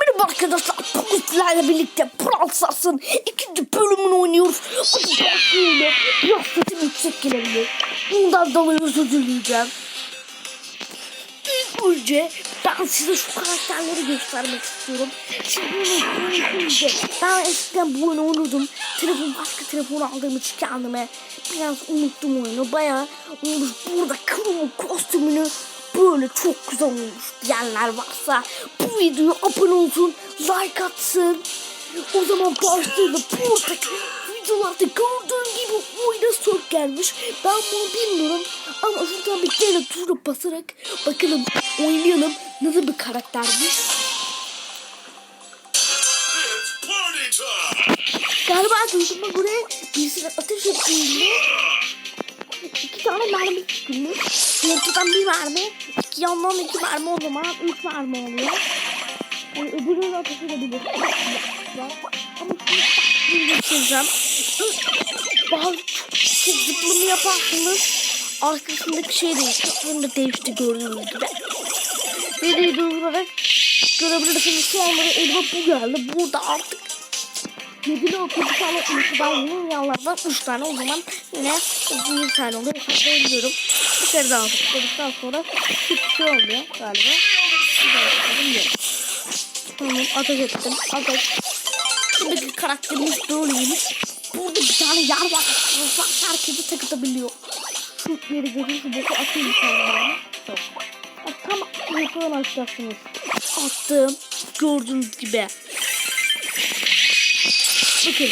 Merhaba arkadaşlar. Sizlerle birlikte Brawl Stars'ın ikinci bölümünü oynuyoruz. Hadi başlayalım. Biraz sesim yüksek gelebilir. Bundan dolayı özür dileyeceğim. İlk önce ben size şu karakterleri göstermek istiyorum. Şimdi ben eskiden bu oyunu oynuyordum. Telefon başka telefon aldığım için kendime biraz unuttum oyunu. Bayağı olmuş. Burada kırmızı kostümünü böyle çok güzel olmuş diyenler varsa bu videoya abone olsun, like atsın. O zaman başlayalım. Buradaki videolarda gördüğün gibi oyuna sök gelmiş. Ben bunu bilmiyorum. Ama şuradan bir kere tuşuna basarak bakalım oynayalım nasıl bir karaktermiş. Galiba duydum buraya birisine ateş ettiğinde iki tane mermi çıkmış. Ortadan bir mermi, iki yandan iki mermi o zaman üç mermi oluyor. Yani öbürünün ateş edebilir. Ama şimdi geçireceğim. Bazı çok, çok zıplımı yaparsınız. Arkasındaki şey değişti. Da değişti gördüğünüz gibi. Videoyu durdurarak görebilirsiniz. Şu anda elime bu geldi. Burada artık Yedili o kötü tane uykudan yine yanlardan üç tane o zaman yine bir tane oluyor hesaplayabiliyorum. Bir kere daha tıkladıktan sonra şey olmuyor galiba. Tamam ateş ettim. Ateş. Buradaki karakterimiz böyleymiş. Burada bir tane yer var. Bak herkesi takıtabiliyor. Şu yeri görün şu boku atayım. Yok. Bak, Tam yukarıdan açacaksınız. Attım. Gördüğünüz gibi. Bakın.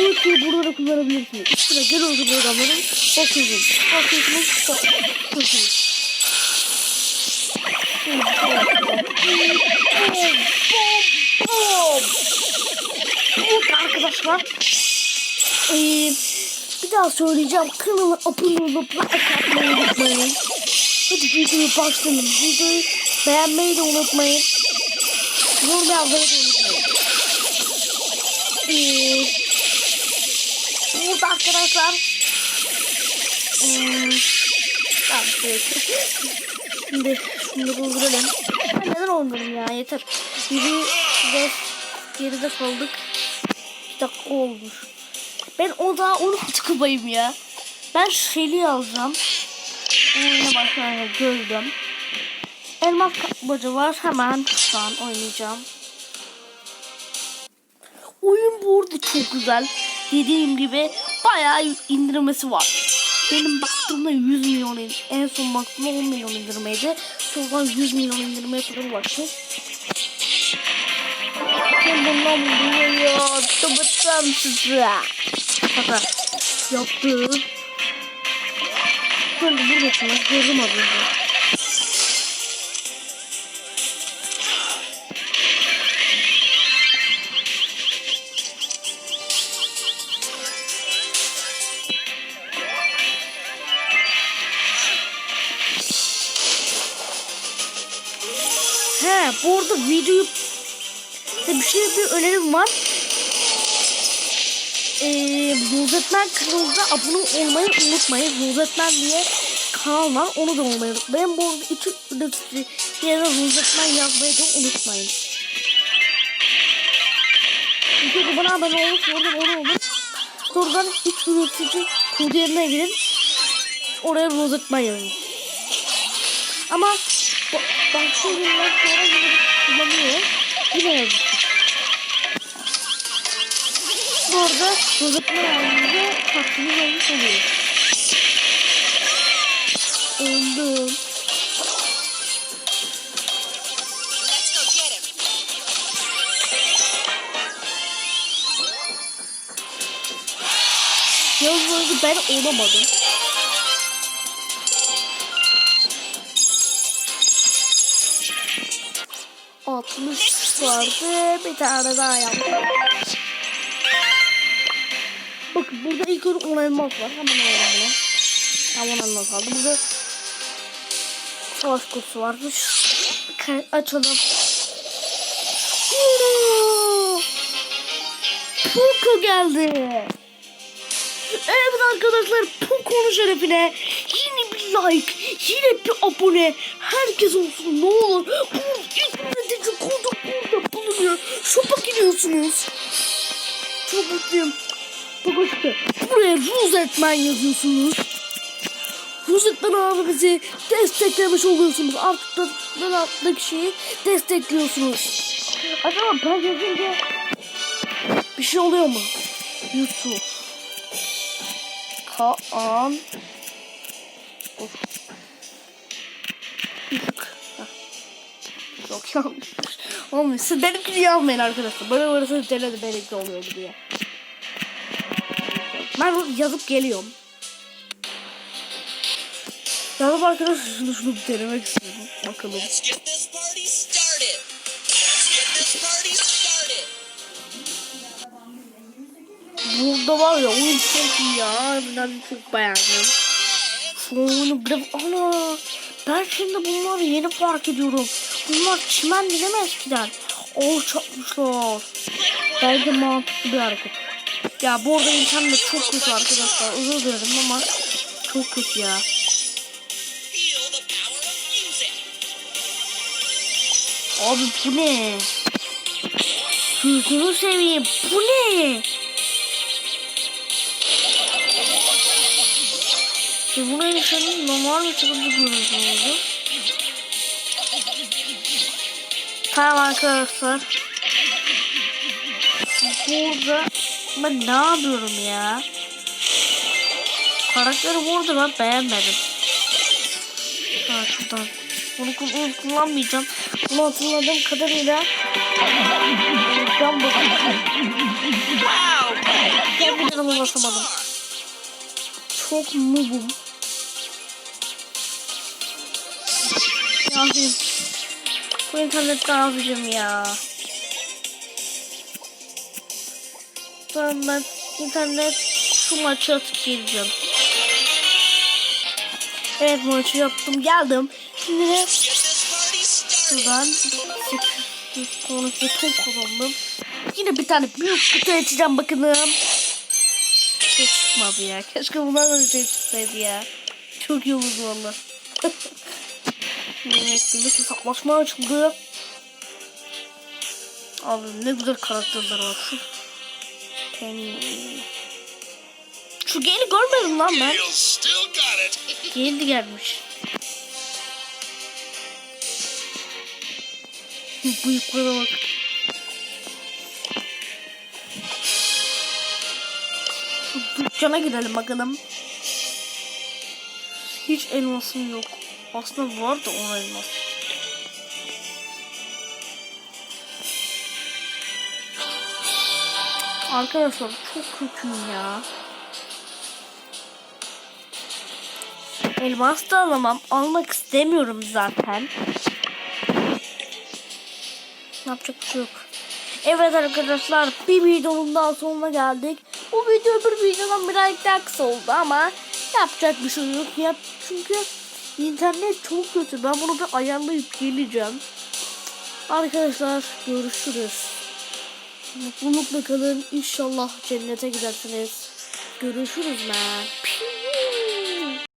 Ultiyi burada da kullanabilirsiniz. Üstüne gel oldu bu adamların. Bakıyorsunuz. Bakıyorsunuz. Bakıyorsunuz. Evet arkadaşlar. Ee, bir daha söyleyeceğim. Kanalı abone olup like atmayı unutmayın. Hadi videoyu başlayalım. Videoyu beğenmeyi de unutmayın. Yorum yazmayı da unutmayın. Ee, burada arkadaşlar. Hmm, tamam, şimdi durduralım ben neden oynuyorum ya? Yeter. Biri ve geride kaldık. 2 dakika olmuş. Ben o daha 16 kupayım ya. Ben Shelly alacağım. Oyuna başlamaya gördüm. Elmas kapmaca var. Hemen şu an oynayacağım Oyun bu arada çok güzel. Dediğim gibi bayağı indirmesi var. Benim baktığımda 100 milyon en son baktığımda 10 milyon indirmeydi. Sonra 100 milyon indirmeye kadar ulaştı. Ben bundan buraya tıbıttım size. Şaka yaptım. Ben de buradasınız. Gördüm az önce. He bu arada videoyu bir şey bir önerim var. Ee, Rozetmen kanalına abone olmayı unutmayın. Rozetmen diye kanal var. Onu da olmayı unutmayın. Bu arada iki yerine Rozetmen yazmayı da unutmayın. Çünkü bana abone olmuş. Oradan onu olur. Sonradan hiç üretici kodu yerine girin. Oraya Rozetmen yazın. Ama ba- başka günler sonra yine kullanıyor. Yine yazın. Bu arada rozatma halinde hakkımız olmuş oluyor. Öldüm. Yalnız ben olamadım. Altmış vardı. Bir tane daha yaptım. Bakın burada ilk önce 10 elmas var. Hemen alalım bunu. 10 elmas aldım. Burada savaş kutusu varmış. Açalım. Poco geldi. Evet arkadaşlar Poco'nun şerefine yine bir like, yine bir abone. Herkes olsun ne olur. Bu ilk üretici kodu burada. yazıyorsunuz. Çok mutluyum. Çok hoştu. Buraya Rosetman yazıyorsunuz. Rosetman abimizi desteklemiş oluyorsunuz. Artık da ben alttaki şeyi destekliyorsunuz. Acaba ben yazınca bir şey oluyor mu? Yusuf. Kaan. Of. Yok yanlış. Olmuyor. Siz benimkini yazmayın arkadaşlar. Böyle böyle denedi benimki oluyor diye. Ben yazıp geliyorum. Yazıp arkadaşlar şunu şunu denemek istiyorum. Bakalım. Burada var ya oyun çok iyi ya. Ben çok beğendim. Oyunu bile... Ana! Ben şimdi bunları yeni fark ediyorum. Bunlar çimen değil mi eskiden? Oh çakmışlar. Bence mantıklı bir hareket. Ya bu arada internet çok kötü arkadaşlar. Özür dilerim ama çok kötü ya. Abi bu ne? Gözünü seveyim. Bu ne? Şimdi buna insanın normal bir şekilde. Tamam arkadaşlar. Burada ben ne yapıyorum ya? Karakteri burada ben beğenmedim. Ha şuradan. Bunu kul- kullanmayacağım. Bunu hatırladığım kadarıyla Can bakayım. Wow. Ben bir canıma basamadım. Çok noobum. Ne yapayım? Bu internette ne ya? Tamam ben internet şu maçı atıp. Evet maçı yaptım geldim. Şimdi de. Şuradan 800 tane beton kazandım. Yine bir tane büyük kutu açacağım bakalım. Hiç çıkmadı ya. Keşke bundan da bir şey çıksaydı ya. Çok iyi olurdu valla. evet birlik hesaplaşma açıldı. Abi ne güzel karakterler var. Şu Penny. Şu geli görmedim lan ben. Geldi gelmiş. Bıyıklara bak. Dükkana gidelim bakalım. Hiç elmasım yok. Aslında var da on elmas. Arkadaşlar çok kötüyüm ya. Elmas da alamam. Almak istemiyorum zaten. Yapacak bir şey yok. Evet arkadaşlar bir videonun daha sonuna geldik. Bu video bir videodan birazcık daha kısa oldu ama yapacak bir şey yok. Yap çünkü internet çok kötü. Ben bunu bir ayarlayıp geleceğim. Arkadaşlar görüşürüz. Mutlulukla kalın. İnşallah cennete gidersiniz. Görüşürüz ben.